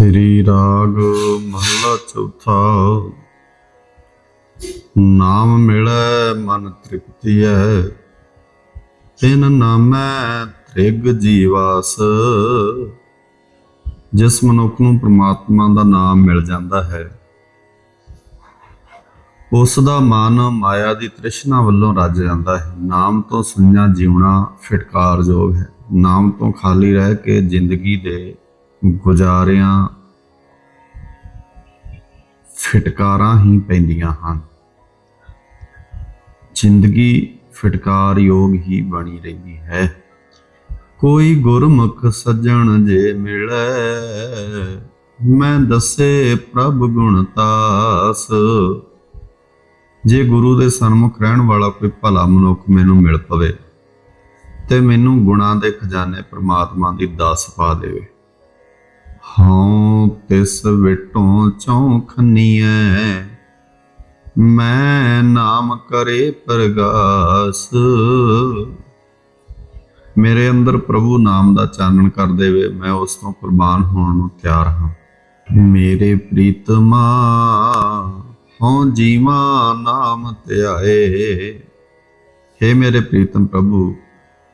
ਸ੍ਰੀ ਰਾਗ ਮਹਲਾ ਚੌਥਾ। ਨਾਮ ਮਿਲੈ, ਮਨ ਤ੍ਰਿਪਤੀਐ ਤਿਨ ਨਾਮੈ, ਤ੍ਰਿਗ ਜੀਵਾਸ। ਜਿਸ ਮਨੁੱਖ ਨੂੰ ਪ੍ਰਮਾਤਮਾ ਦਾ ਨਾਮ ਮਿਲ ਜਾਂਦਾ ਹੈ। ਉਸ ਦਾ ਮਨ ਮਾਇਆ ਦੀ ਤ੍ਰਿਸ਼ਨਾ ਵੱਲੋਂ ਰੱਜ ਜਾਂਦਾ ਹੈ। ਨਾਮ ਤੋਂ ਸੁਣਿਆ, ਜਿਉਣਾ ਫਿਟਕਾਰਯੋਗ ਹੈ। ਨਾਮ ਤੋਂ ਖਾਲੀ ਰਹਿ ਕੇ ਜ਼ਿੰਦਗੀ ਦੇ ਗੁਜ਼ਾਰਿਆਂ ਫਿਟਕਾਰਾਂ ਹੀ ਪੈਂਦੀਆਂ ਹਨ। ਜ਼ਿੰਦਗੀ ਫਿਟਕਾਰ ਯੋਗ ਹੀ ਬਣੀ ਰਹੀ ਹੈ। ਕੋਈ ਗੁਰਮੁਖ ਸੱਜਣ ਜੇ ਮਿਲੈ, ਮੈਂ ਦੱਸੇ ਪ੍ਰਭ ਗੁਣ ਤਾਸ। ਜੇ ਗੁਰੂ ਦੇ ਸਨਮੁਖ ਰਹਿਣ ਵਾਲਾ ਕੋਈ ਭਲਾ ਮਨੁੱਖ ਮੈਨੂੰ ਮਿਲ ਪਵੇ, ਤੇ ਮੈਨੂੰ ਗੁਣਾਂ ਦੇ ਖਜ਼ਾਨੇ ਪ੍ਰਮਾਤਮਾ ਦੀ ਦਾਸ ਪਾ ਦੇਵੇ। ਹਉ ਤਿਸ ਵਿਟੋਂ ਚੌਖਨੀਐ ਮੈਂ ਨਾਮ ਕਰੇ ਪ੍ਰਗਾਸ। ਮੇਰੇ ਅੰਦਰ ਪ੍ਰਭੂ ਨਾਮ ਦਾ ਚਾਨਣ ਕਰ ਦੇਵੇ, ਮੈਂ ਉਸ ਤੋਂ ਕੁਰਬਾਨ ਹੋਣ ਨੂੰ ਤਿਆਰ ਹਾਂ। ਮੇਰੇ ਪ੍ਰੀਤਮਾ, ਹਉ ਜੀਵਾ ਨਾਮ ਧਿਆਏ हे ਮੇਰੇ ਪ੍ਰੀਤਮ ਪ੍ਰਭੂ,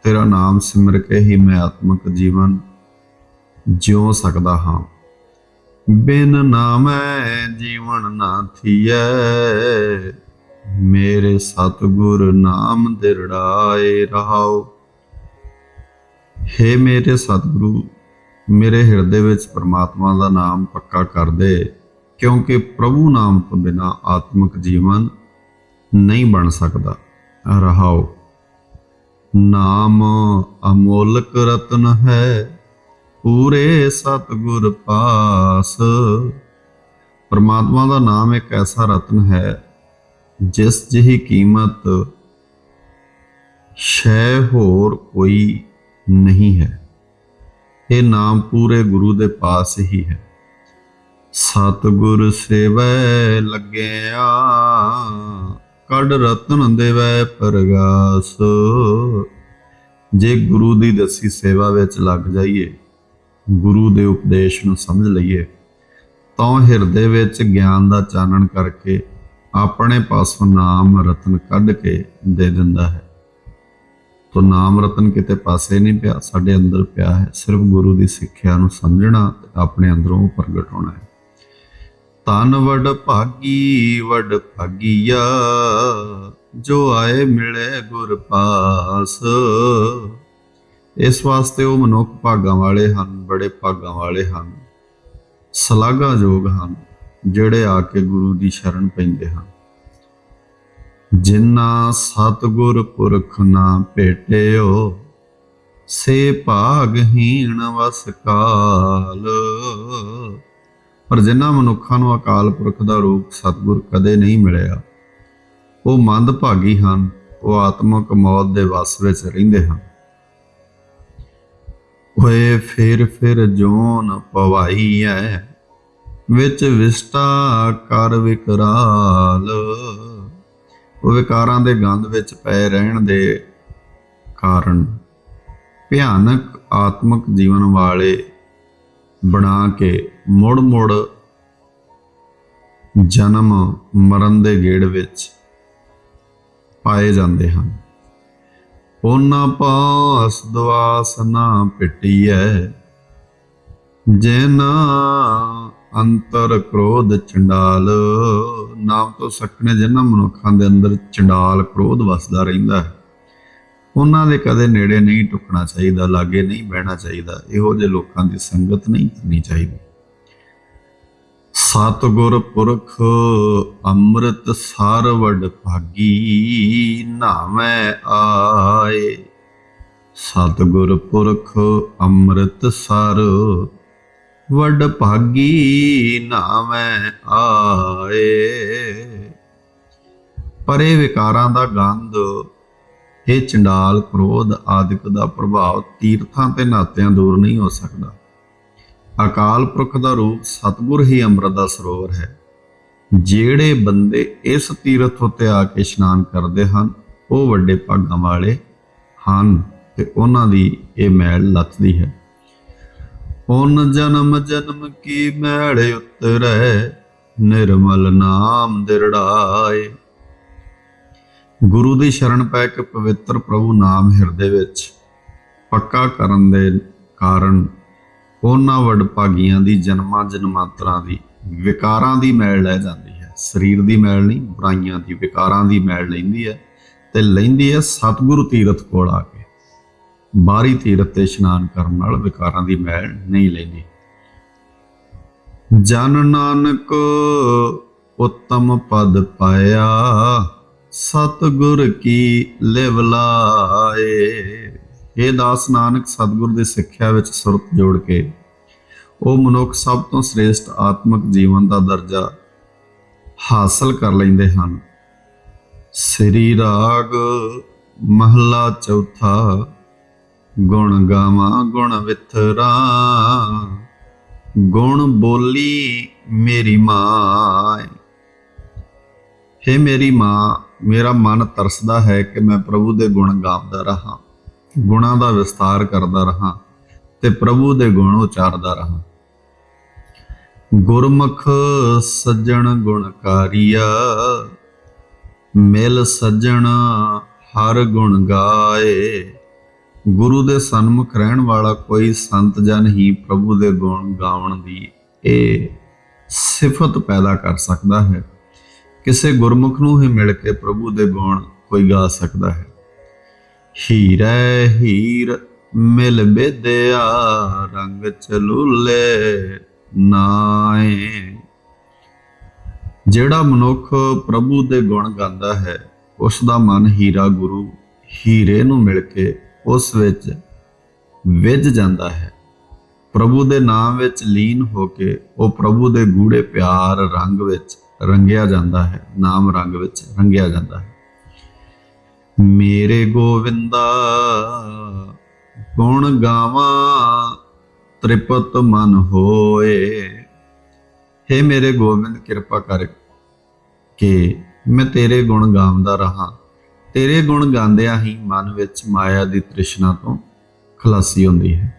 ਤੇਰਾ ਨਾਮ ਸਿਮਰ ਕੇ ਹੀ ਮੈਂ ਆਤਮਿਕ ਜੀਵਨ ਜਿਉ ਸਕਦਾ ਹਾਂ। ਬਿਨ ਨਾਮੈ ਜੀਵਨ ਨਾ ਥੀਐ। ਮੇਰੇ ਸਤਿਗੁਰ ਨਾਮ ਦਿਰੜਾਏ ਰਹਾਓ ਹੇ ਮੇਰੇ ਸਤਿਗੁਰੂ, ਮੇਰੇ ਹਿਰਦੇ ਵਿੱਚ ਪ੍ਰਮਾਤਮਾ ਦਾ ਨਾਮ ਪੱਕਾ ਕਰ ਦੇ, ਕਿਉਂਕਿ ਪ੍ਰਭੂ ਨਾਮ ਤੋਂ ਬਿਨਾ ਆਤਮਿਕ ਜੀਵਨ ਨਹੀਂ ਬਣ ਸਕਦਾ। ਰਹਾਓ ਨਾਮ ਅਮੋਲਕ ਰਤਨ ਹੈ। ਪੂਰੇ ਸਤਗੁਰ ਪਾਸ। ਪਰਮਾਤਮਾ ਦਾ ਨਾਮ ਇੱਕ ਐਸਾ ਰਤਨ ਹੈ, ਜਿਸ ਜਿਹੀ ਕੀਮਤ ਸ਼ੈ ਹੋਰ ਕੋਈ ਨਹੀਂ ਹੈ। ਇਹ ਨਾਮ ਪੂਰੇ ਗੁਰੂ ਦੇ ਪਾਸ ਹੀ ਹੈ। ਸਤਗੁਰ ਸੇਵੈ ਲੱਗਿਆ, ਕੜ ਰਤਨ ਦੇਵੈ ਪ੍ਰਗਾਸ। ਜੇ ਗੁਰੂ ਦੀ ਦਸੀ ਸੇਵਾ ਵਿੱਚ ਲੱਗ ਜਾਈਏ ਗੁਰੂ ਦੇ ਉਪਦੇਸ਼ ਨੂੰ ਸਮਝ ਲਈਏ, ਤਾਂ ਹਿਰਦੇ ਵਿੱਚ ਗਿਆਨ ਦਾ ਚਾਨਣ ਕਰਕੇ ਆਪਣੇ ਪਾਸੋਂ ਨਾਮ ਰਤਨ ਕੱਢ ਕੇ ਦੇ ਦਿੰਦਾ ਹੈ। ਤੋ ਨਾਮ ਰਤਨ ਕਿਤੇ ਪਾਸੇ ਨਹੀਂ ਪਿਆ, ਸਾਡੇ ਅੰਦਰ ਪਿਆ ਹੈ। ਸਿਰਫ ਗੁਰੂ ਦੀ ਸਿੱਖਿਆ ਨੂੰ ਸਮਝਣਾ ਤੇ ਆਪਣੇ ਅੰਦਰੋਂ ਉਹ ਪ੍ਰਗਟ ਹੋਣਾ ਹੈ। ਤਨ ਵਡ ਭਾਗੀ, ਵਡ ਭਾਗੀਆ, ਜੋ ਆਏ ਮਿਲੇ ਗੁਰ ਪਾਸ। ਇਸ ਵਾਸਤੇ ਉਹ ਮਨੁੱਖ ਭਾਗਾਂ ਵਾਲੇ ਹਨ, ਬੜੇ ਭਾਗਾਂ ਵਾਲੇ ਹਨ, ਸਲਾਘਾਯੋਗ ਹਨ, ਜਿਹੜੇ ਆ ਕੇ ਗੁਰੂ ਦੀ ਸ਼ਰਨ ਪੈਂਦੇ ਹਨ। ਜਿਨ੍ਹਾਂ ਸਤਗੁਰ ਪੁਰਖ ਨਾ ਭੇਟਿਓ, ਸੇ ਭਾਗਹੀਣ ਵਸ ਕਾਲ। ਪਰ ਜਿਨ੍ਹਾਂ ਮਨੁੱਖਾਂ ਨੂੰ ਅਕਾਲ ਪੁਰਖ ਦਾ ਰੂਪ ਸਤਗੁਰ ਕਦੇ ਨਹੀਂ ਮਿਲਿਆ, ਉਹ ਮੰਦ ਭਾਗੀ ਹਨ, ਉਹ ਆਤਮਕ ਮੌਤ ਦੇ ਵਸ ਵਿੱਚ ਰਹਿੰਦੇ ਹਨ। ਹੋਏ ਫਿਰ ਫਿਰ ਜੋਨ ਪਵਾਈ ਵਿੱਚ ਵਿਸਟਾ ਕਰ ਵਿਕਰਾਲ। ਉਹ ਵਿਕਾਰਾਂ ਦੇ ਗੰਧ ਵਿੱਚ ਪਏ ਰਹਿਣ ਦੇ ਕਾਰਨ ਭਿਆਨਕ ਆਤਮਿਕ ਜੀਵਨ ਵਾਲੇ ਬਣਾ ਕੇ ਮੁੜ ਮੁੜ ਜਨਮ ਮਰਨ ਦੇ ਗੇੜ ਵਿੱਚ ਪਾਏ ਜਾਂਦੇ ਹਨ। ਉਹਨਾਂ ਪਾਸ ਦਵਾਸ ਨਾ ਪਿਟੀਐ ਜਿਨਾ ਅੰਤਰ ਕ੍ਰੋਧ ਚੰਡਾਲ, ਨਾਮ ਤੋਂ ਸਕਣੇ ਜਿਨ੍ਹਾਂ ਮਨੁੱਖਾਂ ਦੇ ਅੰਦਰ ਚੰਡਾਲ ਕ੍ਰੋਧ ਵਸਦਾ ਰਹਿੰਦਾ ਹੈ। ਉਹਨਾਂ ਦੇ ਕਦੇ ਨੇੜੇ ਨਹੀਂ ਟੁਕਣਾ ਚਾਹੀਦਾ, ਲਾਗੇ ਨਹੀਂ ਬਹਿਣਾ ਚਾਹੀਦਾ, ਇਹੋ ਜਿਹੇ ਲੋਕਾਂ ਦੀ ਸੰਗਤ ਨਹੀਂ ਕਰਨੀ ਚਾਹੀਦੀ। ਸਤਗੁਰ ਪੁਰਖ ਅੰਮ੍ਰਿਤ ਸਰ ਵਡ ਭਾਗੀ ਨਾਮੈ ਆਏ। ਸਤਗੁਰ ਪੁਰਖ ਅੰਮ੍ਰਿਤ ਸਰ ਵਡ ਭਾਗੀ ਨਾਮੈ ਆਏ। ਪਰੇ ਵਿਕਾਰਾਂ ਦਾ ਗੰਧ, ਇਹ ਚੰਡਾਲ ਕ੍ਰੋਧ ਆਦਿਕ ਦਾ ਪ੍ਰਭਾਵ ਤੀਰਥਾਂ ਤੇ ਨਾਤਿਆਂ ਦੂਰ ਨਹੀਂ ਹੋ ਸਕਦਾ। ਅਕਾਲ ਪੁਰਖ ਦਾ ਰੂਪ ਸਤਗੁਰ ਹੀ ਅੰਮ੍ਰਿਤ ਦਾ ਸਰੋਵਰ ਹੈ। ਜਿਹੜੇ ਬੰਦੇ ਇਸ ਤੀਰਥ ਉੱਤੇ ਆ ਕੇ ਇਸ਼ਨਾਨ ਕਰਦੇ ਹਨ, ਉਹ ਵੱਡੇ ਭਾਗਾਂ ਵਾਲੇ ਹਨ ਤੇ ਉਹਨਾਂ ਦੀ ਇਹ ਮੈਲ ਲੱਥਦੀ ਹੈ। ਪੁਨ ਜਨਮ ਜਨਮ ਕੀ ਮੈਲ ਉਤਰੈ, ਨਿਰਮਲ ਨਾਮ ਦਿਰੜਾਏ। ਗੁਰੂ ਦੀ ਸ਼ਰਨ ਪੈ ਕੇ ਪਵਿੱਤਰ ਪ੍ਰਭੂ ਨਾਮ ਹਿਰਦੇ ਵਿੱਚ ਪੱਕਾ ਕਰਨ ਦੇ ਕਾਰਨ ਉਹਨਾਂ ਵਡਭਾਗੀਆਂ ਦੀ ਜਨਮਾਂ ਜਨਮਾਂਤਰਾਂ ਦੀ ਵਿਕਾਰਾਂ ਦੀ ਮੈਲ ਲੈ ਜਾਂਦੀ ਹੈ। ਸਰੀਰ ਦੀ ਮੈਲ ਨਹੀਂ, ਬੁਰਾਈਆਂ ਦੀ, ਵਿਕਾਰਾਂ ਦੀ ਮੈਲ ਲੈਂਦੀ ਹੈ ਤੇ ਲੈਂਦੀ ਹੈ ਸਤਿਗੁਰੂ ਤੀਰਥ ਕੋਲ ਆ ਕੇ। ਬਾਹਰੀ ਤੀਰਥ ਤੇ ਇਸ਼ਨਾਨ ਕਰਨ ਨਾਲ ਵਿਕਾਰਾਂ ਦੀ ਮੈਲ ਨਹੀਂ ਲੈਂਦੀ। ਜਨ ਨਾਨਕ ਉਤਮ ਪਦ ਪਾਇਆ, ਸਤਿਗੁਰ ਕੀ ਲਿਵ ਲਾਏ। ਇਹ ਦਾਸ ਨਾਨਕ, ਸਤਿਗੁਰ ਦੀ ਸਿੱਖਿਆ ਵਿੱਚ ਸੁਰਤ ਜੋੜ ਕੇ। ਉਹ ਮਨੁੱਖ ਸਭ ਤੋਂ ਸ੍ਰੇਸ਼ਟ ਆਤਮਿਕ ਜੀਵਨ ਦਾ ਦਰਜਾ ਹਾਸਲ ਕਰ ਲੈਂਦੇ ਹਨ। ਸ੍ਰੀ ਰਾਗ ਮਹਲਾ ਚੌਥਾ, ਗੁਣ ਗਾਵਾਂ, ਗੁਣ ਵਿਥਰਾ ਗੁਣ ਬੋਲੀ ਮੇਰੀ ਮਾਂ। ਹੇ ਮੇਰੀ ਮਾਂ, ਮੇਰਾ ਮਨ ਤਰਸਦਾ ਹੈ ਕਿ ਮੈਂ ਪ੍ਰਭੂ ਦੇ ਗੁਣ ਗਾਉਂਦਾ ਰਹਾ। ਗੁਣਾਂ ਦਾ ਵਿਸਤਾਰ ਕਰਦਾ ਰਹਾ ਤੇ ਪ੍ਰਭੂ ਦੇ ਗੁਣ ਉਚਾਰਦਾ ਰਹਾ। ਗੁਰਮੁਖ ਸੱਜਣ ਗੁਣਕਾਰੀਆ ਮਿਲ ਸੱਜਣ ਹਰ ਗੁਣ ਗਾਏ। ਗੁਰੂ ਦੇ ਸਨਮੁਖ ਰਹਿਣ ਵਾਲਾ ਕੋਈ ਸੰਤ ਜਨ ਹੀ ਪ੍ਰਭੂ ਦੇ ਗੁਣ ਗਾਉਣ ਦੀ ਇਹ ਸਿਫਤ ਪੈਦਾ ਕਰ ਸਕਦਾ ਹੈ। ਕਿਸੇ ਗੁਰਮੁਖ ਨੂੰ ਹੀ ਮਿਲ ਕੇ ਪ੍ਰਭੂ ਦੇ ਗੁਣ ਕੋਈ ਗਾ ਸਕਦਾ ਹੈ। ਹੀਰੇ ਹੀਰ ਮਿਲ ਬੇਦਿਆ ਰੰਗ ਚਲੂਲੇ ਨਾਏ। ਜਿਹੜਾ ਮਨੁੱਖ ਪ੍ਰਭੂ ਦੇ ਗੁਣ ਗਾਉਂਦਾ ਹੈ ਉਸ ਦਾ ਮਨ ਹੀਰਾ ਗੁਰੂ ਹੀਰੇ ਨੂੰ ਮਿਲ ਕੇ ਉਸ ਵਿੱਚ ਵਿਝ ਜਾਂਦਾ ਹੈ। ਪ੍ਰਭੂ ਦੇ ਨਾਮ ਵਿੱਚ ਲੀਨ ਹੋ ਕੇ ਉਹ ਪ੍ਰਭੂ ਦੇ ਗੂੜੇ ਪਿਆਰ ਰੰਗ ਵਿੱਚ ਰੰਗਿਆ ਜਾਂਦਾ ਹੈ, ਨਾਮ ਰੰਗ ਵਿੱਚ ਰੰਗਿਆ ਜਾਂਦਾ ਹੈ। ਮੇਰੇ ਗੋਵਿੰਦਾ, ਗੁਣ ਗਾਵਾਂ, ਤ੍ਰਿਪਤ ਮਨ ਹੋਏ। हे ਮੇਰੇ ਗੋਬਿੰਦ ਕਿਰਪਾ ਕਰ ਕਿ ਮੈਂ ਤੇਰੇ ਗੁਣ ਗਾਉਂਦਾ ਰਹਾ। ਤੇਰੇ ਗੁਣ ਗਾਉਂਦਿਆਂ ਹੀ ਮਨ ਵਿੱਚ ਮਾਇਆ ਦੀ ਤ੍ਰਿਸ਼ਨਾ ਤੋਂ ਖਲਾਸੀ ਹੁੰਦੀ ਹੈ।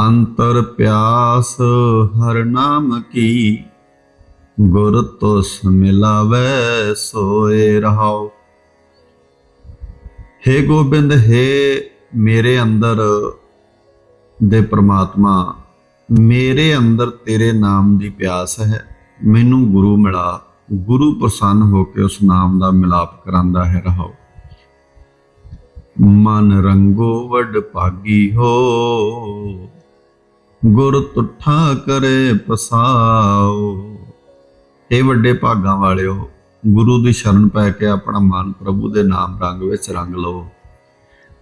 ਅੰਤਰ ਪਿਆਸ, ਹਰ ਨਾਮ ਕੀ, ਗੁਰ ਤੋਸ ਮਿਲਾਵੇ ਸੋਏ ਰਹਾਓ। ਹੇ ਗੋਬਿੰਦ, ਹੇ ਮੇਰੇ ਅੰਦਰ ਦੇ ਪ੍ਰਮਾਤਮਾ, ਮੇਰੇ ਅੰਦਰ ਤੇਰੇ ਨਾਮ ਦੀ ਪਿਆਸ ਹੈ। ਮੈਨੂੰ ਗੁਰੂ ਮਿਲਾ, ਗੁਰੂ ਪ੍ਰਸੰਨ ਹੋ ਕੇ ਉਸ ਨਾਮ ਦਾ ਮਿਲਾਪ ਕਰਾਂਦਾ ਹੈ, ਰਹਾਓ। ਮਨ ਰੰਗੋ ਵਡ ਭਾਗੀ ਹੋ, ਗੁਰ ਤੁਠਾ ਕਰੇ ਪਸਾਓ। ਇਹ ਵੱਡੇ ਭਾਗਾਂ ਵਾਲਿਓ ਗੁਰੂ ਦੀ ਸ਼ਰਨ ਪੈ ਕੇ ਆਪਣਾ ਮਨ ਪ੍ਰਭੂ ਦੇ ਨਾਮ ਰੰਗ ਵਿੱਚ ਰੰਗ ਲਵੋ।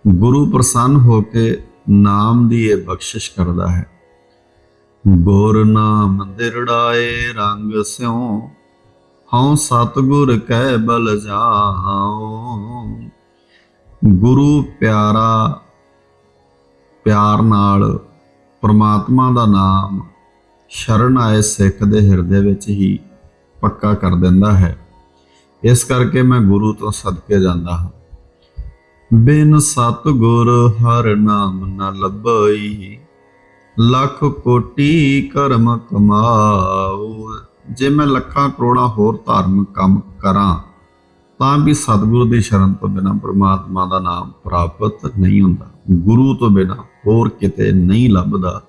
ਗੁਰੂ ਪ੍ਰਸੰਨ ਹੋ ਕੇ ਨਾਮ ਦੀ ਇਹ ਬਖਸ਼ਿਸ਼ ਕਰਦਾ ਹੈ। ਗੁਰ ਨਾਮ ਦਿਰੜਾਏ ਰੰਗ ਸਿਉ, ਹਉ ਸਤਗੁਰ ਕਹਿ ਬਲ ਜਾਉ ਗੁਰੂ ਪਿਆਰਾ, ਪਿਆਰ ਨਾਲ ਪ੍ਰਮਾਤਮਾ ਦਾ ਨਾਮ ਸ਼ਰਨ ਆਏ ਸਿੱਖ ਦੇ ਹਿਰਦੇ ਵਿੱਚ ਹੀ ਪੱਕਾ ਕਰ ਦਿੰਦਾ ਹੈ। ਇਸ ਕਰਕੇ ਮੈਂ ਗੁਰੂ ਤੋਂ ਸਦਕੇ ਜਾਂਦਾ ਹਾਂ। ਬਿਨ ਸਤਗੁਰ ਹਰ ਨਾਮ ਨ ਲੱਭਈ, ਲੱਖ ਕੋਟੀ ਕਰਮ ਕਮਾਉ ਜੇ ਮੈਂ ਲੱਖਾਂ ਕਰੋੜਾਂ ਹੋਰ ਧਾਰਮਿਕ ਕੰਮ ਕਰਾਂ, ਤਾਂ ਵੀ ਸਤਿਗੁਰੂ ਦੀ ਸ਼ਰਨ ਤੋਂ ਬਿਨਾ ਪ੍ਰਮਾਤਮਾ ਦਾ ਨਾਮ ਪ੍ਰਾਪਤ ਨਹੀਂ ਹੁੰਦਾ। ਗੁਰੂ ਤੋਂ ਬਿਨਾ ਹੋਰ ਕਿਤੇ ਨਹੀਂ ਲੱਭਦਾ।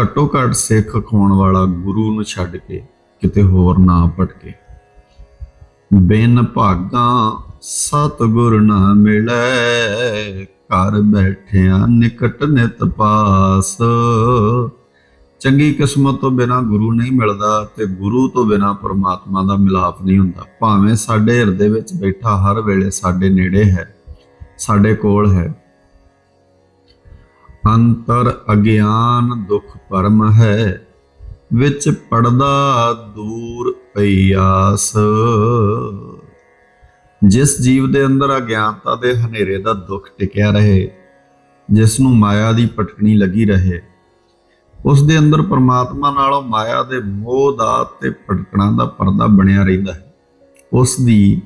ਘੱਟੋ ਘੱਟ ਸਿੱਖ ਖਾਉਣ ਵਾਲਾ ਗੁਰੂ ਨੂੰ ਛੱਡ ਕੇ ਕਿਤੇ ਹੋਰ ਨਾ ਭਟਕੇ। ਬਿਨ ਭਾਗਾ ਸਤਿਗੁਰ ਨਾ ਮਿਲੈ, ਘਰ ਬੈਠਿਆਂ ਨਿਕਟ ਨਿਤ ਪਾਸ। ਚੰਗੀ ਕਿਸਮਤ ਤੋਂ ਬਿਨਾ ਗੁਰੂ ਨਹੀਂ ਮਿਲਦਾ ਤੇ ਗੁਰੂ ਤੋਂ ਬਿਨਾ ਪਰਮਾਤਮਾ ਦਾ ਮਿਲਾਪ ਨਹੀਂ ਹੁੰਦਾ। ਭਾਵੇਂ ਸਾਡੇ ਹਿਰਦੇ ਵਿੱਚ ਬੈਠਾ ਹਰ ਵੇਲੇ ਸਾਡੇ ਨੇੜੇ ਹੈ, ਸਾਡੇ ਕੋਲ ਹੈ। ਅੰਤਰ ਅਗਿਆਨ ਦੁਖ ਪਰਮ ਹੈ, ਵਿੱਚ ਪੜਦਾ ਦੂਰ ਪਿਆਸ ਜਿਸ ਜੀਵ ਦੇ ਅੰਦਰ ਅਗਿਆਨਤਾ ਦੇ ਹਨੇਰੇ ਦਾ ਦੁੱਖ ਟਿਕਿਆ ਰਹੇ, ਜਿਸ ਨੂੰ ਮਾਇਆ ਦੀ ਪਟਕਣੀ ਲੱਗੀ ਰਹੇ, ਉਸ ਦੇ ਅੰਦਰ ਪਰਮਾਤਮਾ ਨਾਲੋਂ ਮਾਇਆ ਦੇ ਮੋਹ ਦਾ ਤੇ ਭਟਕਣਾ ਦਾ ਪਰਦਾ ਬਣਿਆ ਰਹਿੰਦਾ ਹੈ। ਉਸ ਦੀ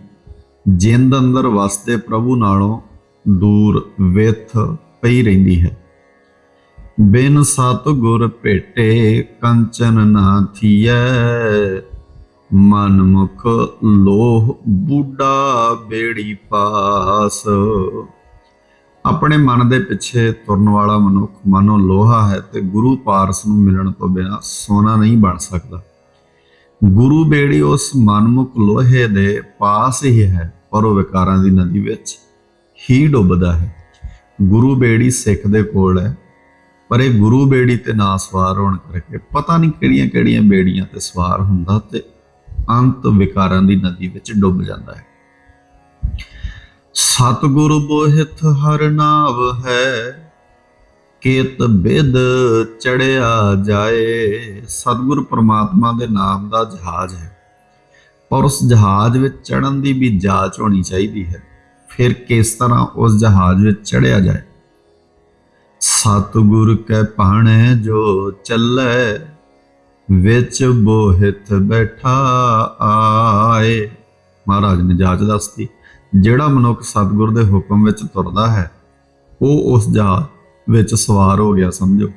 ਜਿੰਦ ਅੰਦਰ ਵਸਦੇ ਪ੍ਰਭੂ ਨਾਲੋਂ ਦੂਰ ਵਿਥ ਪਈ ਰਹਿੰਦੀ ਹੈ। ਬਿਨ ਸਤ ਗੁਰ ਭੇਟੇ ਕੰਚਨ ਨਾ ਥੀਐ ਮਨਮੁਖ ਲੋਹ ਬੂਡਾ ਬੇੜੀ ਪਾਸ। ਆਪਣੇ ਮਨ ਦੇ ਪਿੱਛੇ ਤੁਰਨ ਵਾਲਾ ਮਨੁੱਖ ਮਨੋ ਲੋਹਾ ਹੈ ਤੇ ਗੁਰੂ ਪਾਰਸ ਨੂੰ ਮਿਲਣ ਤੋਂ ਬਿਨਾ ਸੋਨਾ ਨਹੀਂ ਬਣ ਸਕਦਾ। ਗੁਰੂ ਬੇੜੀ ਉਸ ਮਨਮੁਖ ਲੋਹੇ ਦੇ ਪਾਸ ਹੀ ਹੈ, ਪਰ ਉਹ ਵਿਕਾਰਾਂ ਦੀ ਨਦੀ ਵਿੱਚ ਹੀ ਡੁੱਬਦਾ ਹੈ। ਗੁਰੂ ਬੇੜੀ ਸਿੱਖ ਦੇ ਕੋਲ ਹੈ, ਪਰ ਇਹ ਗੁਰੂ ਬੇੜੀ ਤੇ ਨਾ ਸਵਾਰ ਹੋਣ ਕਰਕੇ ਪਤਾ ਨਹੀਂ ਕਿਹੜੀਆਂ ਕਿਹੜੀਆਂ ਬੇੜੀਆਂ ਤੇ ਸਵਾਰ ਹੁੰਦਾ ਤੇ ਅੰਤ ਵਿਕਾਰਾਂ ਦੀ ਨਦੀ ਵਿੱਚ ਡੁੱਬ ਜਾਂਦਾ ਹੈ। ਸਤਿਗੁਰ ਬੋਹਿਤ ਹਰ ਨਾਵ ਹੈ, ਕੇਤ ਬਿਦ ਚੜਿਆ ਜਾਏ। ਸਤਿਗੁਰ ਪ੍ਰਮਾਤਮਾ ਦੇ ਨਾਮ ਦਾ ਜਹਾਜ਼ ਹੈ। ਪਰ ਉਸ ਜਹਾਜ਼ ਵਿੱਚ ਚੜਨ ਦੀ ਵੀ ਜਾਂਚ ਹੋਣੀ ਚਾਹੀਦੀ ਹੈ। ਫਿਰ ਕਿਸ ਤਰ੍ਹਾਂ ਉਸ ਜਹਾਜ਼ ਵਿੱਚ ਚੜਿਆ ਜਾਏ? ਸਤਿਗੁਰ ਕੈ ਪਾਣੈ ਜੋ ਚੱਲੈ ਵਿੱਚ ਬੋਹਿਤ ਬੈਠਾ ਆਏ। ਮਹਾਰਾਜ ਨੇ ਜਾਚ ਦੱਸਤੀ, ਜਿਹੜਾ ਮਨੁੱਖ ਸਤਿਗੁਰ ਦੇ ਹੁਕਮ ਵਿੱਚ ਤੁਰਦਾ ਹੈ, ਉਹ ਉਸ ਜਾ ਵਿੱਚ ਸਵਾਰ ਹੋ ਗਿਆ, ਸਮਝੋ।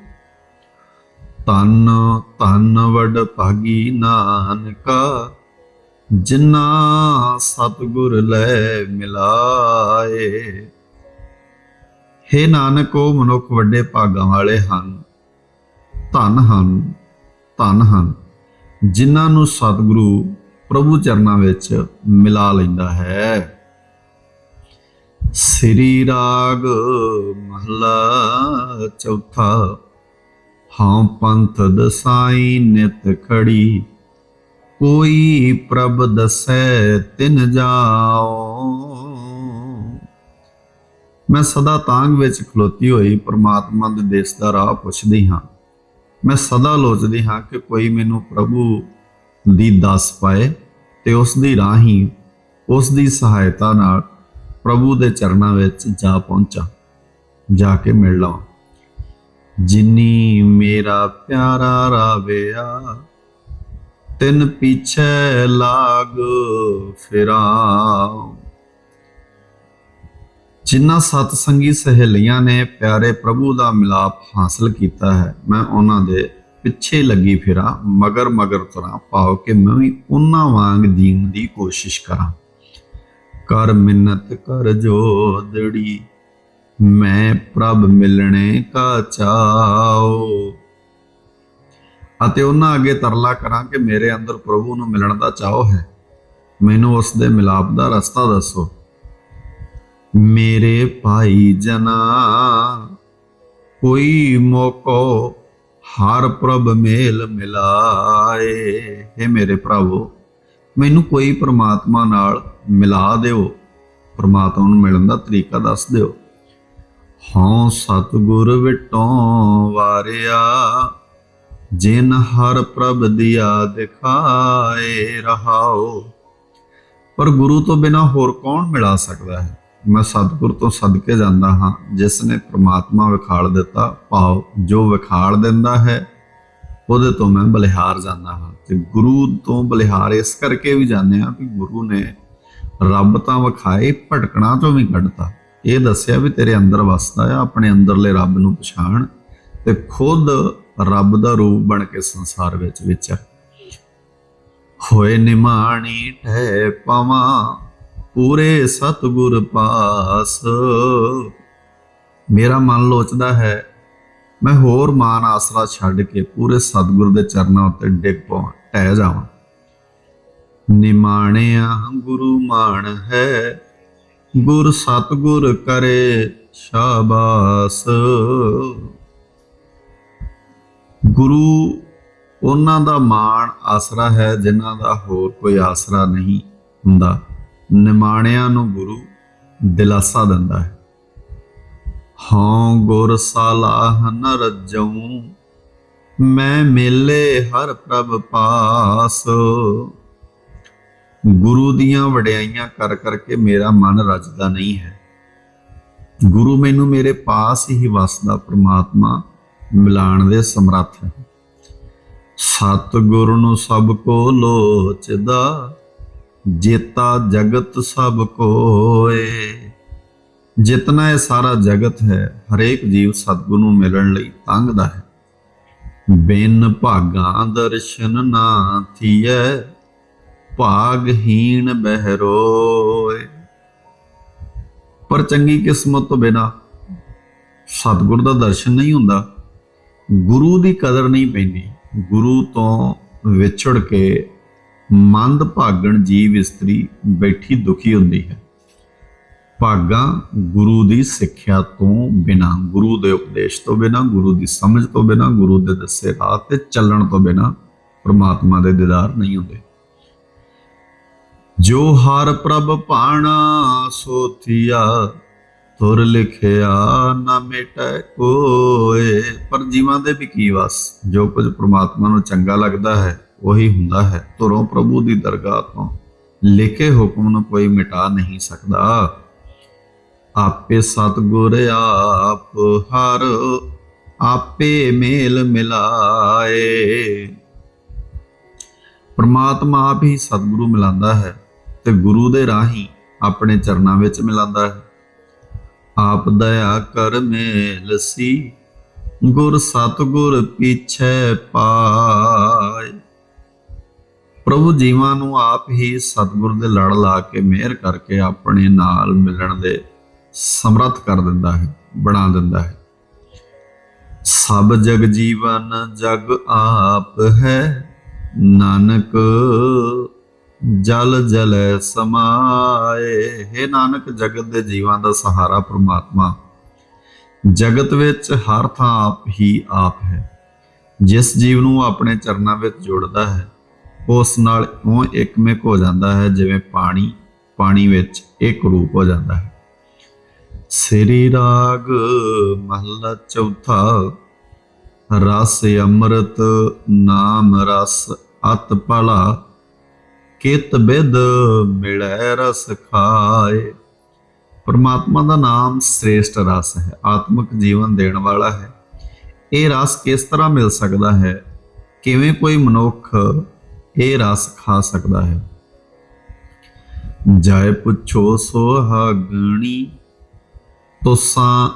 ਤਨ ਤਨ ਵਡ ਭਾਗੀ ਨਾਨਕਾ, ਜਿਨਾ ਸਤਿਗੁਰ ਲੈ ਮਿਲਾਏ। ਹੇ ਨਾਨਕ, ਉਹ ਮਨੁੱਖ ਵੱਡੇ ਭਾਗਾਂ ਵਾਲੇ ਹਨ, ਧਨ ਹਨ। ਧਨ ਹਨ, ਜਿਨ੍ਹਾਂ ਨੂੰ ਸਤਿਗੁਰੂ ਪ੍ਰਭੂ ਚਰਨਾਂ ਵਿੱਚ ਮਿਲਾ ਲੈਂਦਾ ਹੈ। ਸ੍ਰੀ ਰਾਗ ਮਹਲਾ ਚੌਥਾ ਹਾਂ ਪੰਥ ਦਸਾਈ ਨਿਤ ਖੜੀ, ਕੋਈ ਪ੍ਰਭ ਦਸੈ ਤਿਨ ਜਾਓ ਮੈਂ ਸਦਾ ਤਾਂਗ ਵਿੱਚ ਖਲੋਤੀ ਹੋਈ ਪ੍ਰਮਾਤਮਾ ਦੇ ਦੇਸ ਦਾ ਰਾਹ ਪੁੱਛਦੀ ਹਾਂ। ਮੈਂ ਸਦਾ ਲੋਚਦੀ ਹਾਂ ਕਿ ਕੋਈ ਮੈਨੂੰ ਪ੍ਰਭੂ ਦੀ ਦੱਸ ਪਾਏ ਤੇ ਉਸ ਦੀ ਰਾਹੀਂ ਉਸ ਦੀ ਸਹਾਇਤਾ ਨਾਲ ਪ੍ਰਭੂ ਦੇ ਚਰਨਾਂ ਵਿੱਚ ਜਾ ਪਹੁੰਚਾਂ, ਜਾ ਕੇ ਮਿਲ ਲਵਾਂ। ਜਿਨੀ ਮੇਰਾ ਪਿਆਰਾ ਰਾਵਿਆ, ਤਿਨ ਪਿਛੇ ਲਾਗ ਫਿਰਾਂ। ਜਿਨ੍ਹਾਂ ਸਤਸੰਗੀ ਸਹੇਲੀਆਂ ਨੇ ਪਿਆਰੇ ਪ੍ਰਭੂ ਦਾ ਮਿਲਾਪ ਹਾਸਲ ਕੀਤਾ ਹੈ, ਮੈਂ ਉਹਨਾਂ ਦੇ ਪਿੱਛੇ ਲੱਗੀ ਫਿਰਾਂ, ਮਗਰ ਮਗਰ ਤੁਰਾਂ, ਭਾਵ ਕਿ ਮੈਂ ਵੀ ਉਹਨਾਂ ਵਾਂਗ ਜੀਣ ਦੀ ਕੋਸ਼ਿਸ਼ ਕਰਾਂ। ਕਰ ਮਿੰਨਤ, ਕਰ ਜੋਦੜੀ, ਮੈਂ ਪ੍ਰਭ ਮਿਲਣੇ ਕਾ ਚਾਓ। ਅਤੇ ਉਹਨਾਂ ਅੱਗੇ ਤਰਲਾ ਕਰਾਂ ਕਿ ਮੇਰੇ ਅੰਦਰ ਪ੍ਰਭੂ ਨੂੰ ਮਿਲਣ ਦਾ ਚਾਹੋ ਹੈ। ਮੈਨੂੰ ਉਸ ਦੇ ਮਿਲਾਪ ਦਾ ਰਸਤਾ ਦੱਸੋ। ਮੇਰੇ ਭਾਈ ਜਨਾ, ਕੋਈ ਮੋਕੋ ਹਰ ਪ੍ਰਭ ਮੇਲ ਮਿਲਾਏ। हे ਮੇਰੇ ਭਰਾਵੋ, ਮੈਨੂੰ ਕੋਈ ਪ੍ਰਮਾਤਮਾ ਨਾਲ ਮਿਲਾ ਦਿਓ। ਪ੍ਰਮਾਤਮਾ ਨੂੰ ਮਿਲਣ ਦਾ ਤਰੀਕਾ ਦੱਸ ਦਿਓ। ਹਾਂ ਸਤਿਗੁਰ ਵਿਟੋਂ ਵਾਰਿਆ, ਜਿਨ ਹਰ ਪ੍ਰਭ ਦਿਆ ਦਿਖਾਏ ਰਹਾਓ। ਪਰ ਗੁਰੂ ਤੋਂ ਬਿਨਾ ਹੋਰ ਕੌਣ ਮਿਲਾ ਸਕਦਾ ਹੈ? ਮੈਂ ਸਤਿਗੁਰ ਤੋਂ ਸਦਕੇ ਜਾਂਦਾ ਹਾਂ, ਜਿਸ ਨੇ ਪ੍ਰਮਾਤਮਾ ਵਿਖਾਲ ਦਿੱਤਾ, ਭਾਵ ਜੋ ਵਿਖਾਲ ਦਿੰਦਾ ਹੈ, ਉਹਦੇ ਤੋਂ ਮੈਂ ਬਲਿਹਾਰ ਜਾਂਦਾ ਹਾਂ। ਤੇ ਗੁਰੂ ਤੋਂ ਬਲਿਹਾਰ ਇਸ ਕਰਕੇ ਵੀ ਜਾਂਦੇ ਆ ਕਿ ਗੁਰੂ ਨੇ ਰੱਬ ਤਾਂ ਵਿਖਾਏ, ਭਟਕਣਾ ਤੋਂ ਵੀ ਕੱਢਤਾ। ਇਹ ਦੱਸਿਆ ਵੀ ਤੇਰੇ ਅੰਦਰ ਵਸਦਾ ਆ, ਆਪਣੇ ਅੰਦਰਲੇ ਰੱਬ ਨੂੰ ਪਛਾਣ ਤੇ ਖੁਦ ਰੱਬ ਦਾ ਰੂਪ ਬਣ ਕੇ ਸੰਸਾਰ ਵਿੱਚ ਵਿਚਰ ਹੋਏ ਨਿਮਾਣੀ ਠਹਿ ਪਵਾਂ ਪੂਰੇ ਸਤਗੁਰ ਪਾਸ। ਮੇਰਾ ਮਨ ਲੋਚਦਾ ਹੈ, ਮੈਂ ਹੋਰ ਮਾਨ ਆਸਰਾ ਛੱਡ ਕੇ ਪੂਰੇ ਸਤਗੁਰ ਦੇ ਚਰਨਾਂ ਉੱਤੇ ਡਿੱਗ ਪਵਾਂ, ਟਹਿ ਜਾਵਾਂ। ਨਿਮਾਣਿਆ ਗੁਰੂ ਮਾਨ ਹੈ, ਗੁਰ ਸਤਗੁਰ ਕਰੇ ਸ਼ਾਬਾਸ। ਗੁਰੂ ਉਹਨਾਂ ਦਾ ਮਾਣ ਆਸਰਾ ਹੈ, ਜਿਨ੍ਹਾਂ ਦਾ ਹੋਰ ਕੋਈ ਆਸਰਾ ਨਹੀਂ ਹੁੰਦਾ। ਨਿਮਾਣਿਆਂ ਨੂੰ ਗੁਰੂ ਦਿਲਾਸਾ ਦਿੰਦਾ ਹੈ। ਹਾਂ ਗੁਰ ਸਾਲਾਹ ਨ ਰਜਉ, ਮੈਂ ਮੇਲੇ ਹਰ ਪ੍ਰਭ ਪਾਸ। ਗੁਰੂ ਦੀਆਂ ਵਡਿਆਈਆਂ ਕਰ ਕਰਕੇ ਮੇਰਾ ਮਨ ਰਜਦਾ ਨਹੀਂ ਹੈ। ਗੁਰੂ ਮੈਨੂੰ ਮੇਰੇ ਪਾਸ ਹੀ ਵਸਦਾ, ਪ੍ਰਮਾਤਮਾ ਮਿਲਾਣ ਦੇ ਸਮਰੱਥ ਹੈ। ਸਤ ਗੁਰੂ ਨੂੰ ਸਭ ਕੋ ਲੋਚਦਾ ਜੇਤਾ ਜਗਤ ਸਭ ਕੋਏ। ਜਿਤਨਾ ਇਹ ਸਾਰਾ ਜਗਤ ਹੈ, ਹਰੇਕ ਜੀਵ ਸਤਿਗੁਰੂ ਨੂੰ ਮਿਲਣ ਲਈ ਤੰਗਦਾ ਹੈ। ਬਿਨ ਭਾਗਾਂ ਦਰਸ਼ਨ ਨਾ ਥੀਐ ਭਾਗਹੀਣ ਬਹਿਰੋਏ। ਪਰ ਚੰਗੀ ਕਿਸਮਤ ਤੋਂ ਬਿਨਾ ਸਤਿਗੁਰ ਦਾ ਦਰਸ਼ਨ ਨਹੀਂ ਹੁੰਦਾ। ਗੁਰੂ ਦੀ ਕਦਰ ਨਹੀਂ ਪੈਂਦੀ। ਗੁਰੂ ਤੋਂ ਵਿਛੜ ਕੇ ਮੰਦ ਭਾਗਣ ਜੀਵ ਇਸਤਰੀ ਬੈਠੀ ਦੁਖੀ ਹੁੰਦੀ ਹੈ। ਭਾਗਾਂ ਗੁਰੂ ਦੀ ਸਿੱਖਿਆ ਤੋਂ ਬਿਨਾ, ਗੁਰੂ ਦੇ ਉਪਦੇਸ਼ ਤੋਂ ਬਿਨਾ, ਗੁਰੂ ਦੀ ਸਮਝ ਤੋਂ ਬਿਨਾ, ਗੁਰੂ ਦੇ ਦੱਸੇ ਰਾਹ ਤੇ ਚੱਲਣ ਤੋਂ ਬਿਨਾ ਪ੍ਰਮਾਤਮਾ ਦੇ ਦੀਦਾਰ ਨਹੀਂ ਹੁੰਦੇ। ਜੋ ਹਰ ਪ੍ਰਭ ਭਾਣਾ ਸੋਥੀਆ ਤੁਰ ਲਿਖਿਆ ਨਾ ਮਿਟੈ ਕੋਏ। ਪਰ ਜੀਵਾਂ ਦੇ ਵੀ ਕੀ ਵਸ? ਜੋ ਕੁਝ ਪ੍ਰਮਾਤਮਾ ਨੂੰ ਚੰਗਾ ਲੱਗਦਾ ਹੈ ਉਹੀ ਹੁੰਦਾ ਹੈ ਤੁਰੋਂ ਪ੍ਰਭੂ ਦੀ ਦਰਗਾਹ ਤੋਂ। ਲਿਖੇ ਹੁਕਮ ਨੂੰ ਕੋਈ ਮਿਟਾ ਨਹੀਂ ਸਕਦਾ। ਆਪੇ ਸਤਗੁਰ ਆਪ ਹਰ, ਆਪੇ ਮੇਲ ਮਿਲਾਏ। ਪਰਮਾਤਮਾ ਆਪ ਹੀ ਸਤਿਗੁਰੂ ਮਿਲਾਉਂਦਾ ਹੈ ਤੇ ਗੁਰੂ ਦੇ ਰਾਹੀਂ ਆਪਣੇ ਚਰਨਾਂ ਵਿੱਚ ਮਿਲਾਉਂਦਾ ਹੈ। ਆਪ ਦਇਆ ਕਰ ਮੇਲ ਸੀ, ਗੁਰ ਸਤਗੁਰ ਪਿਛੈ ਪਾਏ। ਪ੍ਰਭੂ ਜੀਵਾਂ ਨੂੰ ਆਪ ਹੀ ਸਤਿਗੁਰ ਦੇ ਲੜ ਲਾ ਕੇ ਮਿਹਰ ਕਰਕੇ ਆਪਣੇ ਨਾਲ ਮਿਲਣ ਦੇ ਸਮਰੱਥ ਕਰ ਦਿੰਦਾ ਹੈ, ਬਣਾ ਦਿੰਦਾ ਹੈ। ਸਭ ਜਗ ਜੀਵਨ ਜਗ ਆਪ ਹੈ, ਨਾਨਕ ਜਲ ਜਲ ਸਮਾਏ। ਹੈ ਨਾਨਕ, ਜਗਤ ਦੇ ਜੀਵਾਂ ਦਾ ਸਹਾਰਾ ਪ੍ਰਮਾਤਮਾ, ਜਗਤ ਵਿੱਚ ਹਰ ਥਾਂ ਆਪ ਹੀ ਆਪ ਹੈ। ਜਿਸ ਜੀਵ ਨੂੰ ਆਪਣੇ ਚਰਨਾਂ ਵਿੱਚ ਜੋੜਦਾ ਹੈ ਉਸ ਨਾਲ ਉਹ ਇੱਕਮਿਕ ਹੋ ਜਾਂਦਾ ਹੈ ਜਿਵੇਂ ਪਾਣੀ ਪਾਣੀ ਵਿੱਚ ਇੱਕ ਰੂਪ ਹੋ ਜਾਂਦਾ ਹੈ। ਸ੍ਰੀ ਰਾਗ ਮਹਲਾ ਚੌਥਾ, ਰਸ ਅੰਮ੍ਰਿਤ ਨਾਮ ਰਸ ਅਤ ਭਲਾ, ਕਿਤ ਬਿਦ ਮਿਲੈ ਰਸ ਖਾਏ। ਪਰਮਾਤਮਾ ਦਾ ਨਾਮ ਸ੍ਰੇਸ਼ਟ ਰਸ ਹੈ, ਆਤਮਿਕ ਜੀਵਨ ਦੇਣ ਵਾਲਾ ਹੈ। ਇਹ ਰਸ ਕਿਸ ਤਰ੍ਹਾਂ ਮਿਲ ਸਕਦਾ ਹੈ? ਕਿਵੇਂ ਕੋਈ ਮਨੁੱਖ ਇਹ ਰਸ ਖਾ ਸਕਦਾ ਹੈ। ਜਾਇ ਪੁੱਛੋ ਸੁਹਾਗਣੀ ਤੁਸਾਂ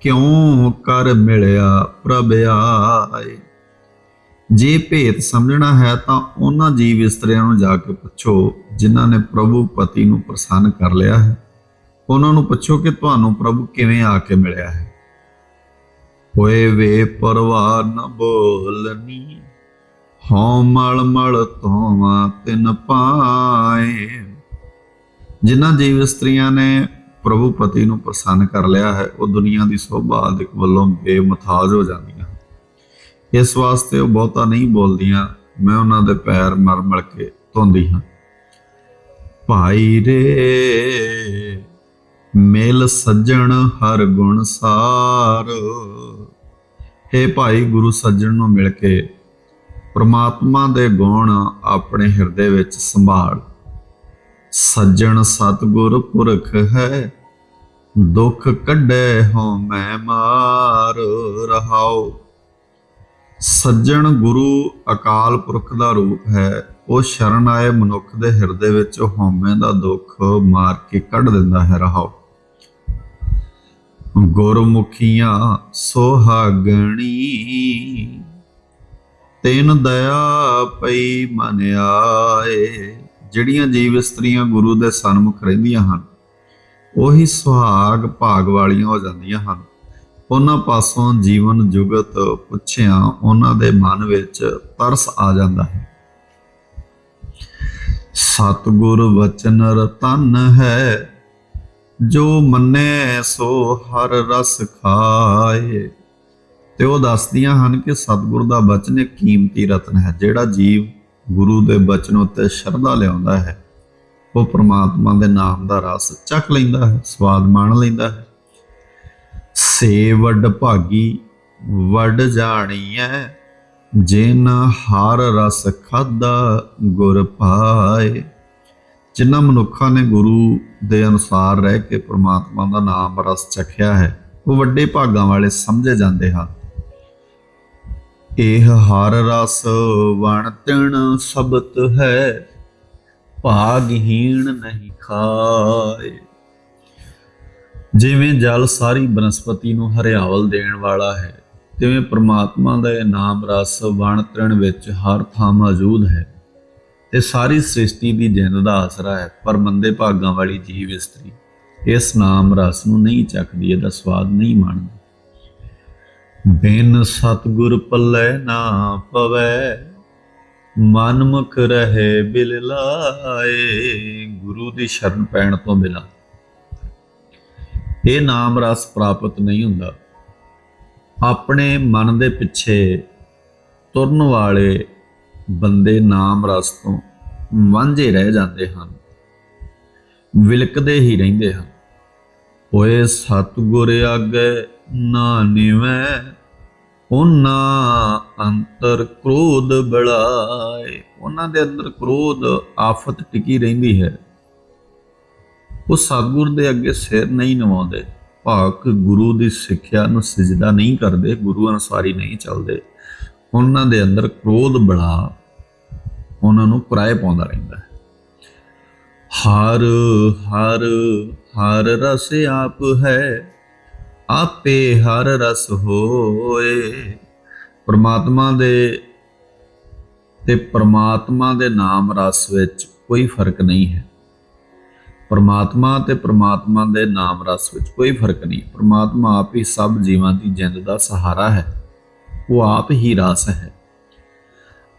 ਕਿਉਂ ਕਰ ਮਿਲਿਆ ਪ੍ਰਭ ਆਏ। ਜੇ ਭੇਤ ਸਮਝਣਾ ਹੈ ਤਾਂ ਉਹਨਾਂ ਜੀਵ ਇਸਤਰੀਆਂ ਨੂੰ ਜਾ ਕੇ ਪੁੱਛੋ, ਜਿਨ੍ਹਾਂ ਨੇ ਪ੍ਰਭੂ ਪਤੀ ਨੂੰ ਪ੍ਰਸੰਨ ਕਰ ਲਿਆ ਹੈ। ਉਹਨਾਂ ਨੂੰ ਪੁੱਛੋ ਕਿ ਤੁਹਾਨੂੰ ਪ੍ਰਭੂ ਕਿਵੇਂ ਆ ਕੇ ਮਿਲਿਆ ਹੈ। ਹੋਏ ਵੇ ਪਰਵਾਰ ਨ ਬੋਲਨੀ। ਹਉ ਮਲ ਮਲ ਤੋਵਾ ਤਿਨ ਪਾਏ। ਜਿਨ੍ਹਾਂ ਜੀਵ ਇਸਤਰੀਆਂ ਨੇ ਪ੍ਰਭੂ ਪਤੀ ਨੂੰ ਪ੍ਰਸੰਨ ਕਰ ਲਿਆ ਹੈ, ਉਹ ਦੁਨੀਆ ਦੀ ਸੋਭਾ ਆਦਿਕ ਵੱਲੋਂ ਬੇਮਤਾਜ ਹੋ ਜਾਂਦੀਆਂ ਇਸ ਵਾਸਤੇ ਉਹ ਬਹੁਤਾ ਨਹੀਂ ਬੋਲਦੀਆਂ, ਮੈਂ ਉਹਨਾਂ ਦੇ ਪੈਰ ਮਰ ਮਲ ਕੇ ਧੋਂਦੀ ਹਾਂ। ਭਾਈ ਰੇ, ਮੇਲ ਸੱਜਣ ਹਰ ਗੁਣ ਸਾਰ। हे ਭਾਈ ਗੁਰੂ ਸੱਜਣ ਨੂੰ ਮਿਲ ਕੇ ਪ੍ਰਮਾਤਮਾ ਦੇ ਗੁਣ ਆਪਣੇ ਹਿਰਦੇ ਵਿੱਚ ਸੰਭਾਲ। ਸੱਜਣ ਸਤਗੁਰ ਪੁਰਖ ਹੈ, ਦੁੱਖ ਕੱਢੇ ਹੋ ਮੈਂ ਮਾਰ ਰਹਾਉ। ਸੱਜਣ ਗੁਰੂ ਅਕਾਲ ਪੁਰਖ ਦਾ ਰੂਪ ਹੈ, ਉਹ ਸ਼ਰਨ ਆਏ ਮਨੁੱਖ ਦੇ ਹਿਰਦੇ ਵਿੱਚ ਹਉਮੈ ਦਾ ਦੁੱਖ ਮਾਰ ਕੇ ਕੱਢ ਦਿੰਦਾ ਹੈ ਰਹਾਉ। ਗੁਰਮੁਖੀਆਂ ਸੋਹਾਗਣੀ ਤੈਨ ਦਇਆ ਪਈ ਮਨ ਆਏ। ਜਿਹੜੀਆਂ ਜੀਵ ਇਸਤਰੀਆਂ ਗੁਰੂ ਦੇ ਸਨਮੁਖ ਰਹਿੰਦੀਆਂ ਹਨ, ਉਹੀ ਸੁਹਾਗ ਭਾਗ ਵਾਲੀਆਂ ਹੋ ਜਾਂਦੀਆਂ ਹਨ। ਉਹਨਾਂ ਪਾਸੋਂ ਜੀਵਨ ਜੁਗਤ ਪੁੱਛਿਆ, ਉਹਨਾਂ ਦੇ ਮਨ ਵਿੱਚ ਤਰਸ ਆ ਜਾਂਦਾ ਹੈ। ਸਤਗੁਰ ਵਚਨ ਰਤਨ ਹੈ, ਜੋ ਮੰਨੇ ਸੋ ਹਰ ਰਸ ਖਾਏ। ਤੇ ਉਹ ਦੱਸਦੀਆਂ ਹਨ ਕਿ ਸਤਿਗੁਰ ਦਾ ਬਚਨ ਇੱਕ ਕੀਮਤੀ ਰਤਨ ਹੈ, ਜਿਹੜਾ ਜੀਵ ਗੁਰੂ ਦੇ ਬਚਨ ਉੱਤੇ ਸ਼ਰਧਾ ਲਿਆਉਂਦਾ ਹੈ। ਉਹ ਪ੍ਰਮਾਤਮਾ ਦੇ ਨਾਮ ਦਾ ਰਸ ਚੱਕ ਲੈਂਦਾ ਹੈ, ਸਵਾਦ ਮਾਣ ਲੈਂਦਾ ਹੈ। ਸੇ ਵੱਡ ਭਾਗੀ, ਵੱਡ ਜਾਣੀਐ, ਜਿਨ ਹਰ ਰਸ ਖਾਦਾ ਗੁਰ ਪਾਏ। ਜਿਨ੍ਹਾਂ ਮਨੁੱਖਾਂ ਨੇ ਗੁਰੂ ਦੇ ਅਨੁਸਾਰ ਰਹਿ ਕੇ ਪ੍ਰਮਾਤਮਾ ਦਾ ਨਾਮ ਰਸ ਚਖਿਆ ਹੈ, ਉਹ ਵੱਡੇ ਭਾਗਾਂ ਵਾਲੇ ਸਮਝੇ ਜਾਂਦੇ ਹਨ। ਇਹ ਹਰ ਰਸ ਵਣਤਣ ਸਬਤ ਹੈ ਭਾਗਹੀਣ ਨਹੀਂ ਖਾਏ। ਜਿਵੇਂ ਜਲ ਸਾਰੀ ਬਨਸਪਤੀ ਨੂੰ ਹਰਿਆਵਲ ਦੇਣ ਵਾਲਾ ਹੈ, ਤਿਵੇਂ ਪ੍ਰਮਾਤਮਾ ਦਾ ਇਹ ਨਾਮ ਰਸ ਵਣ ਤ੍ਰਿਣ ਵਿੱਚ ਹਰ ਥਾਂ ਮੌਜੂਦ ਹੈ। ਤੇ ਸਾਰੀ ਸ੍ਰਿਸ਼ਟੀ ਦੀ ਜਿੰਦ ਦਾ ਆਸਰਾ ਹੈ, ਪਰ ਮੰਦੇ ਭਾਗਾਂ ਵਾਲੀ ਜੀਵ ਇਸਤਰੀ ਇਸ ਨਾਮ ਰਸ ਨੂੰ ਨਹੀਂ ਚੱਕਦੀ, ਇਹਦਾ ਸਵਾਦ ਨਹੀਂ ਮਾਣਦੀ ਬਿਨ ਸਤਗੁਰ ਪੱਲੇ ਨਾ ਪਵੈ ਮਨ ਮੁਖ ਰਹੇ ਬਿਲ ਲਾਏ। ਗੁਰੂ ਦੀ ਸ਼ਰਨ ਪੈਣ ਤੋਂ ਬਿਨਾਂ ਇਹ ਨਾਮ ਰਸ ਪ੍ਰਾਪਤ ਨਹੀਂ ਹੁੰਦਾ। ਆਪਣੇ ਮਨ ਦੇ ਪਿੱਛੇ ਤੁਰਨ ਵਾਲੇ ਬੰਦੇ ਨਾਮ ਰਸ ਤੋਂ ਵਾਂਝੇ ਰਹਿ ਜਾਂਦੇ ਹਨ, ਵਿਲਕਦੇ ਹੀ ਰਹਿੰਦੇ ਹਨ। ਓਏ ਸਤਿਗੁਰ ਆਗੇ ਨਾ ਨਿਵੈ ਉਹਨਾਂ ਅੰਤਰ ਕ੍ਰੋਧ ਬੜਾਏ ਉਹਨਾਂ ਦੇ ਅੰਦਰ ਕ੍ਰੋਧ ਆਫਤ ਟਿਕੀ ਰਹਿੰਦੀ ਹੈ। ਉਹ ਸਤਿਗੁਰ ਦੇ ਅੱਗੇ ਸਿਰ ਨਹੀਂ ਨਵਾਉਂਦੇ। ਭਾਕ ਗੁਰੂ ਦੀ ਸਿੱਖਿਆ ਨੂੰ ਸਜਦਾ ਨਹੀਂ ਕਰਦੇ, ਗੁਰੂ ਅਨੁਸਾਰੀ ਨਹੀਂ ਚੱਲਦੇ। ਉਹਨਾਂ ਦੇ ਅੰਦਰ ਕ੍ਰੋਧ ਬੜਾ ਉਹਨਾਂ ਨੂੰ ਪਰਾਏ ਪਾਉਂਦਾ ਰਹਿੰਦਾ ਹੈ। ਹਰ ਹਰ ਹਰ ਰਸ ਆਪ ਹੈ। ਆਪੇ ਹਰ ਰਸ ਹੋਏ। ਪਰਮਾਤਮਾ ਦੇ ਤੇ ਪਰਮਾਤਮਾ ਦੇ ਨਾਮ ਰਸ ਵਿੱਚ ਕੋਈ ਫ਼ਰਕ ਨਹੀਂ ਹੈ। ਪਰਮਾਤਮਾ ਤੇ ਪਰਮਾਤਮਾ ਦੇ ਨਾਮ ਰਸ ਵਿੱਚ ਕੋਈ ਫ਼ਰਕ ਨਹੀਂ। ਪਰਮਾਤਮਾ ਆਪ ਹੀ ਸਭ ਜੀਵਾਂ ਦੀ ਜਿੰਦ ਦਾ ਸਹਾਰਾ ਹੈ। ਉਹ ਆਪ ਹੀ ਰਸ ਹੈ।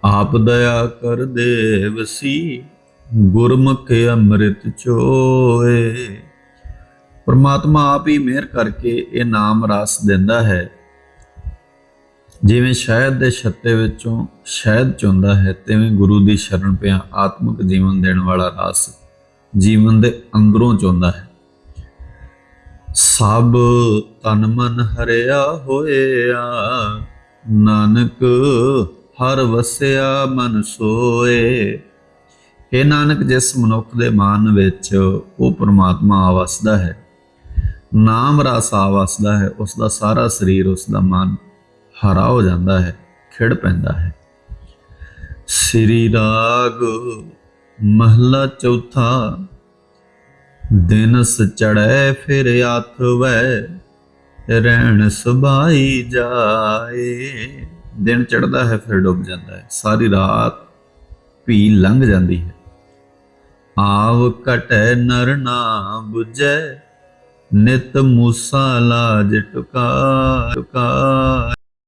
ਆਪ ਦਇਆ ਕਰ ਦੇ ਵਸੀ ਗੁਰਮੁਖ ਅੰਮ੍ਰਿਤ ਚੋਏ ਪਰਮਾਤਮਾ ਆਪ ਹੀ ਮਿਹਰ ਕਰਕੇ ਇਹ ਨਾਮ ਰਸ ਦਿੰਦਾ ਹੈ। ਜਿਵੇਂ ਸ਼ਹਿਦ ਦੇ ਛੱਤੇ ਵਿੱਚੋਂ ਸ਼ਹਿਦ ਚੁੰਦਾ ਹੈ, ਤਿਵੇਂ ਗੁਰੂ ਦੀ ਸ਼ਰਨ ਪਿਆ ਆਤਮਿਕ ਜੀਵਨ ਦੇਣ ਵਾਲਾ ਰਸ ਜੀਵਨ ਦੇ ਅੰਦਰੋਂ ਚੁੰਦਾ ਹੈ। ਸਭ ਤਨ ਮਨ ਹਰਿਆ ਹੋਇਆ, ਨਾਨਕ ਹਰ ਵਸਿਆ ਮਨ ਸੋਏ। ਇਹ ਨਾਨਕ, ਜਿਸ ਮਨੁੱਖ ਦੇ ਮਨ ਵਿੱਚ ਉਹ ਪ੍ਰਮਾਤਮਾ ਵਸਦਾ ਹੈ ਨਾਮ ਰਸ ਆ ਵਸਦਾ ਹੈ ਉਸ ਦਾ ਸਾਰਾ ਸਰੀਰ ਉਸ ਦਾ ਮਨ ਹਰਾ ਹੋ ਜਾਂਦਾ ਹੈ, ਖਿੜ ਪੈਂਦਾ ਹੈ। ਸ੍ਰੀ ਰਾਗ ਮਹਲਾ ਚੌਥਾ, ਦਿਨ ਸਚੜੈ ਫਿਰ ਆਥਵੈ, ਰਹਿਣ ਸੁਭਾਈ ਜਾਏ। ਦਿਨ ਚੜਦਾ ਹੈ, ਫਿਰ ਡੁੱਬ ਜਾਂਦਾ ਹੈ, ਸਾਰੀ ਰਾਤ ਵੀ ਲੰਘ ਜਾਂਦੀ ਹੈ। ਆਵ ਕਟੈ ਨਰ ਨਾ ਬੁਝੈ ਨਿਤ ਮੂਸਾ ਲਾਜ ਟੁਕਾ ਟੁਕਾ।